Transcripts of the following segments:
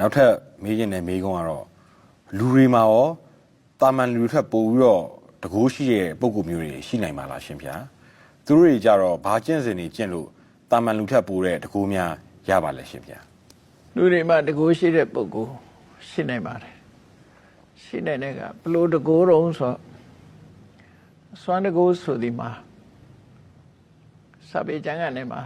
နောက်ထပ်မေးခြင်းနဲ့မေးခွန်းကတော့လူတွေမှာရောတာမန်လူတွေထက်ပိုပြီးတော့တကိုးရှိတဲ့ပုံကူမျိုးတွေရှိနိုင်ပါလားရှင်ဗျာသူတို့တွေကြတော့ဘာကျင့်စဉ်တွေကျင့်လို့တာမန်လူထက်ပိုတဲ့တကိုးများရပါလဲရှင်ဗျာလူတွေမှာတကိုးရှိတဲ့ပုဂ္ဂိုလ်ရှိနိုင်ပါတယ်ရှိနိုင်တဲ့ကဘလို့တကိုးတုံးဆိုစွမ်းတကိုးဆိုဒီမှာစာပေကျမ်းကနေမှာ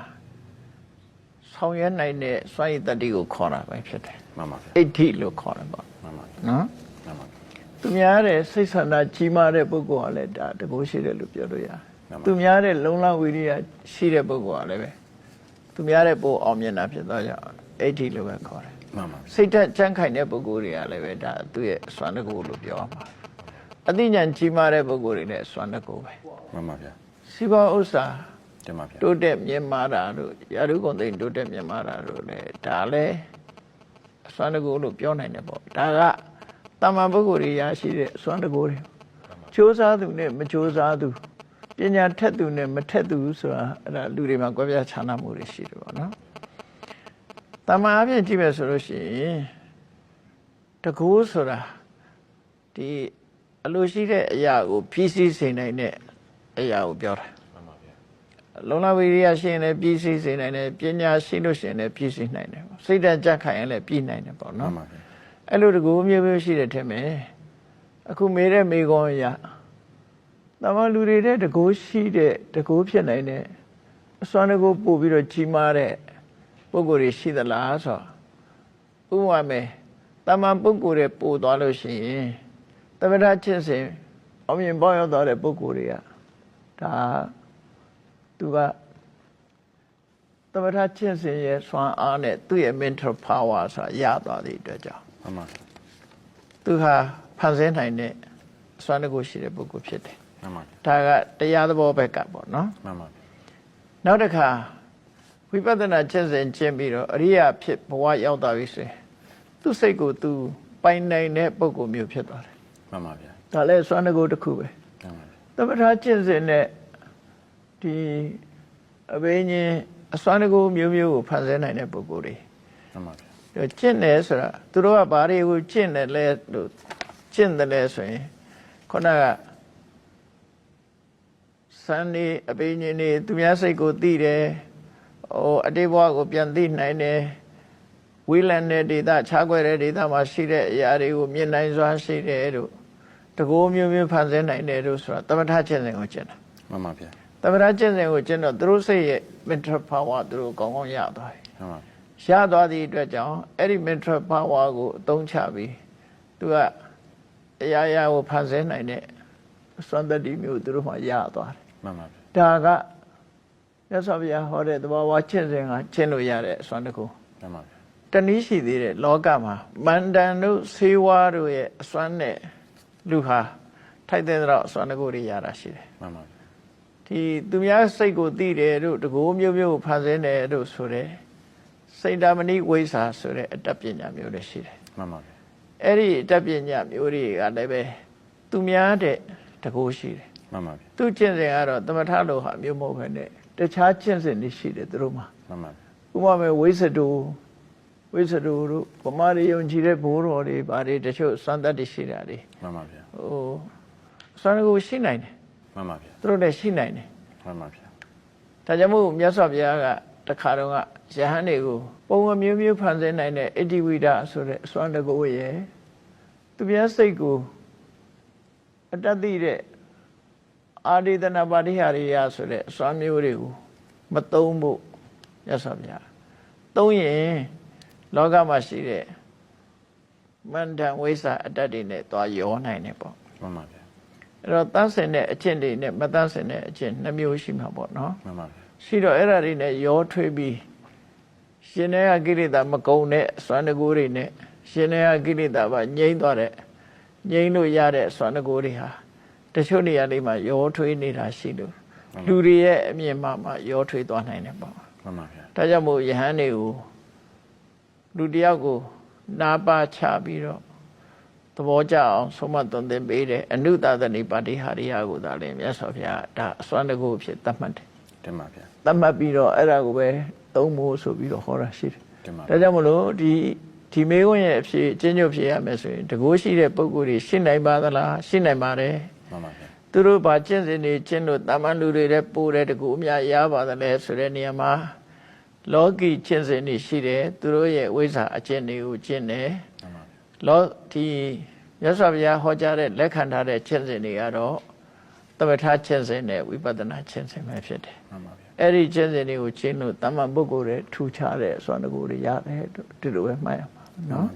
ဆောင်ရွက်နိုင်တဲ့စွမ်းရည်တတ္တိကိုခေါ်တာပဲဖြစ်တယ် မှန်ပါဗျာအဋ္ဌိလို့ခေါ်တယ်ပေါ့မှန်ပါဗျာနော်မှန်ပါဗျာသူများတဲ့စိတ်ဆန္ဒကြီးမားတဲ့ပုဂ္ဂိုလ်ကလည်းဒါတကိုးရှိတယ်လို့ပြောလို့ရတယ်မှန်ပါသူများတဲ့လုံလဝိရိယရှိတဲ့ပုဂ္ဂိုလ်ကလည်းပဲသူများတဲ့ပိုအောင်မြင်တာဖြစ်သွားကြအောင်အဋ္ဌိလို့ပဲခေါ်တယ်မှန်ပါဗျာစိတ်ဓာတ်ကြမ်းခိုင်တဲ့ပုဂ္ဂိုလ်တွေကလည်းပဲဒါသူ့ရဲ့စွမ်းတကူလို့ပြောရမှာအသိဉာဏ်ကြီးမားတဲ့ပုဂ္ဂိုလ်တွေလည်းစွမ်းတကူပဲမှန်ပါဗျာစီးပွားဥစ္စာတင်ပါဗျာတိုးတက်မြင့်မားတာတို့ရာထူးကုန်သိမ်းတိုးတက်မြင့်မားတာတို့လည်းဒါလည်း အစွမ်းတကူလို့ပြောနိုင်တယ်ပေါ့ဒါကတာမန်ပုဂ္ဂိုလ်တွေရရှိတဲ့အစွမ်းတကူတွေကြိုးစားသူနဲ့မကြိုးစားသူပညာထက်သူနဲ့မထက်သူဆိုတာအဲ့ဒါလူတွေမှာကွဲပြားခြားနားမှုတွေရှိတယ်ပေါ့နော်တာမန်အပြင်ကြည့်မယ်ဆိုလို့ရှိရင်တကူဆိုတာဒီအလိုရှိတဲ့အရာကိုဖြည့်ဆည်းစေနိုင်တဲ့အရာကိုပြောတာ လုံလဝိရိယရှိရင်လည်းဖြည့်ဆည်းစေနိုင်တယ်ပညာရှိလို့ရှိရင်လည်းဖြည့်ဆည်းနိုင်တယ်စိတ်ဓာတ်ကြက်ခိုင်ရင်လည်းပြည့်နိုင်တယ်ပေါ့မှနော်န်ပါဗျာအဲ့လိုတကူမျိုးမျိုးရှိတယ်ထင်မယ်အခုမေးတဲ့မေကွန်အရာတမန်လူတွေတဲ့တကူရှိတဲ့တကူဖြစ်နိုင်တဲ့အစွမ်းတကူပို့ပြီးတော့ကြီးမားတဲ့ပုံကိုယ်တွေရှိသလားဆိုတော့ဥပမာမယ်တမန်ပုဂ္ဂိုလ်တွေပို့သွားလို့ရှိရင်တမထချင်းစဉ်အောင်မြင်ပေါရောက်သွားတဲ့ပုဂ္ဂိုလ်တွေကဒါ သူကတမထချင်းစဉ်ရဲ့ဆွမ်းအားနဲ့သူ့ရဲ့ mental power ဆိုတာရသွားတဲ့အတွက်ကြောင့်မှန်ပါဗျာသူဟာဖန်ဆင်းနိုင်တဲ့ဆွမ်းတကူရှိတဲ့ပုဂ္ဂိုလ်ဖြစ်တယ်မှန်ပါဗျာဒါကတရားသဘောဘက်ကပေါ့နော်မှန်ပါဗျာနောက်တစ်ခါဝိပဿနာကျင့်စဉ်ကျင့်ပြီးတော့အရိယာဖြစ်ဘဝရောက်သွားပြီဆိုရင်သူ့စိတ်ကိုသူပိုင်နိုင်တဲ့ပုံကိုယ်မျိုးဖြစ်သွားတယ်မှန်ပါဗျာ။ဒါလည်းစွမ်းတကူတစ်ခုပဲမှန်ပါဗျာ။သမထကျင့်စဉ်နဲ့ ဒီအဘိညာဉ်အစွမ်းတကူမျိုးမျိုးကိုဖန်ဆင်းနိုင်တဲ့ပုံကိုယ်တွေမှန်ပါဗျာဒါကျင့်တယ်ဆိုတာသူတို့ကဘာတွေကိုကျင့်တယ်လဲလို့ကျင့်တယ်လဲဆိုရင်ခုနကစံနေအပိညာဉ်နေသူများစိတ်ကိုသိတယ်ဟိုအတိတ်ဘဝကိုပြန်သိနိုင်တယ်ဝိလန်တဲ့ဒေသခြားခွဲတဲ့ဒေသမှာရှိတဲ့အရာတွေကိုမြင်နိုင်စွာရှိတယ်တို့တကိုးမျိုးမျိုးဖန်ဆင်းနိုင်တယ်တို့ဆိုတာသမထကျင့်စဉ်ကိုကျင့်တာမှန်ပါဗျာ သမထကျင့်စဉ်ကိုကျင့်တော့သူတို့စိတ်ရဲ့ mental power သူတို့ကောင်းကောင်းရသွားတယ်မှန်ပါဗျာရသွားသည့်အတွက်ကြောင့်အဲ့ဒီ mental power ကိုအသုံးချပြီးသူကအရာရာကိုဖန်ဆင်းနိုင်တဲ့စွမ်းတတ္တိမျိုးသူတို့မှရသွားတယ်မှန်ပါဗျာဒါကမြတ်စွာဘုရားဟောတဲ့သဘာဝကျင့်စဉ်ကကျင့်လို့ရတဲ့အစွမ်းတစ်ခုမှန်ပါဗျာတနည်းရှိသေးတယ်လောကမှာမန္တန်တို့ဆေးဝါးတို့ရဲ့အစွမ်းနဲ့လူဟာထိုက်တဲ့တော့အစွမ်းတစ်ခုတွေရတာရှိတယ်မှန်ပါဗျာ ဒီသူများစိတ်ကိုသိတယ်တို့တကိုးမျိုးမျိုးကိုဖန်ဆင်းတယ်တို့ဆိုတယ်စိတ်တမဏိဝိဇ္ဇာဆိုတဲ့အတတ်ပညာမျိုးတွေရှိတယ်မှန်ပါဗျာအဲ့ဒီအတတ်ပညာမျိုးတွေကလည်းပဲသူများတဲ့တကိုးရှိတယ်မှန်ပါဗျာသူကျင့်စဉ်ကတော့သမထလိုဟာမျိုးမဟုတ်ဘဲနဲ့တခြားကျင့်စဉ်တွေရှိတယ်သူတို့မှာမှန်ပါဗျာဥပမာမဲ့ဝိသတုဝိသတုတို့ဗမာတွေယုံကြည်တဲ့ဘိုးတော်တွေဗာတွေတချို့စံတတ်တွေရှိတာတွေမှန်ပါဗျာဟိုစံကိုရှိနိုင်တယ် မှန်ပါဗျာသူတို့လည်းရှိနိုင်တယ်မှန်ပါဗျာဒါကြောင့်မို့မြတ်စွာဘုရားကတခါတော့ကယဟန်တွေကိုပုံအမျိုးမျိုးဖန်ဆင်းနိုင်တဲ့ဣတိဝိဒဆိုတဲ့အစွမ်းတကူရဲ့သူများစိတ်ကိုအတတ်သိတဲ့အာရိဒနာပါတိဟာရိယဆိုတဲ့အစွမ်းမျိုးတွေကိုမသုံးဖို့မြတ်စွာဘုရားသုံးရင်လောကမှာရှိတဲ့မန္တန်ဝိဇ္ဇာအတ္တတွေနဲ့သွားရောနိုင်တယ်ပေါ့မှန်ပါဗျာ အဲ့တော့တန်းစင်တဲ့အကျင့်တွေနဲ့မတန်းစင်တဲ့အကျင့်နှစ်မျိုးရှိမှာပေါ့နော်မှန်ပါဗျာရှိတော့အဲ့ဒါတွေနဲ့ရောထွေးပြီးရှင်တဲ့ကိလေသာမကုံတဲ့စွမ်းတကူတွေနဲ့ရှင်တဲ့ကိလေသာပါငြိမ့်သွားတဲ့ငြိမ့်လို့ရတဲ့စွမ်းတကူတွေဟာတချို့နေရာလေးမှာရောထွေးနေတာရှိလို့လူတွေရဲ့အမြင်မှမှရောထွေးသွားနိုင်တယ်ပေါ့မှန်ပါဗျာဒါကြောင့်မို့ယဟန်တွေကိုလူတစ်ယောက်ကိုနာပါချပြီးတော့ သဘောကျအောင်ဆုံးမသွန်သင်ပေးတယ်အနုတသနိပါတိဟာရိယကိုသာလေမြတ်စွာဘုရားဒါအစွမ်းတကူဖြစ်သတ်မှတ်တယ်တင်ပါဗျာသတ်မှတ်ပြီးတော့အဲ့ဒါကိုပဲသုံးဖို့ဆိုပြီးတော့ဟောတာရှိတယ်တင်ပါဒါကြောင့်မလို့ဒီဒီမေခွန်းရဲ့အဖြစ်အချင်းချုပ်ဖြစ်ရမယ်ဆိုရင်တကိုးရှိတဲ့ပုံကိုယ်တွေရှိနိုင်ပါသလားရှိနိုင်ပါတယ်မှန်ပါဗျာသူတို့ဘာကျင့်စဉ်တွေကျင့်လို့တာမန်လူတွေတဲ့ပိုးတဲ့တကူအများရပါသလဲဆိုတဲ့နေရာမှာလောကီကျင့်စဉ်တွေရှိတယ်သူတို့ရဲ့ဝိဇ္ဇာအကျင့်တွေကိုကျင့်တယ်မှန်ပါဗျာ လောဒီမြတ်စွာဘုရားဟောကြားတဲ့လက်ခံထားတဲ့ကျင့်စဉ်တွေကတော့သမထကျင့်စဉ်နဲ့ဝိပဿနာကျင့်စဉ်ပဲဖြစ်တယ်မှန်ပါဗျာအဲ့ဒီကျင့်စဉ်တွေကိုကျင့်လို့တမန်ပုဂ္ဂိုလ်တွေထူခြားတဲ့ဆွမ်းတကူတွေရတယ်ဒီလိုပဲမှတ်ရမှာနော်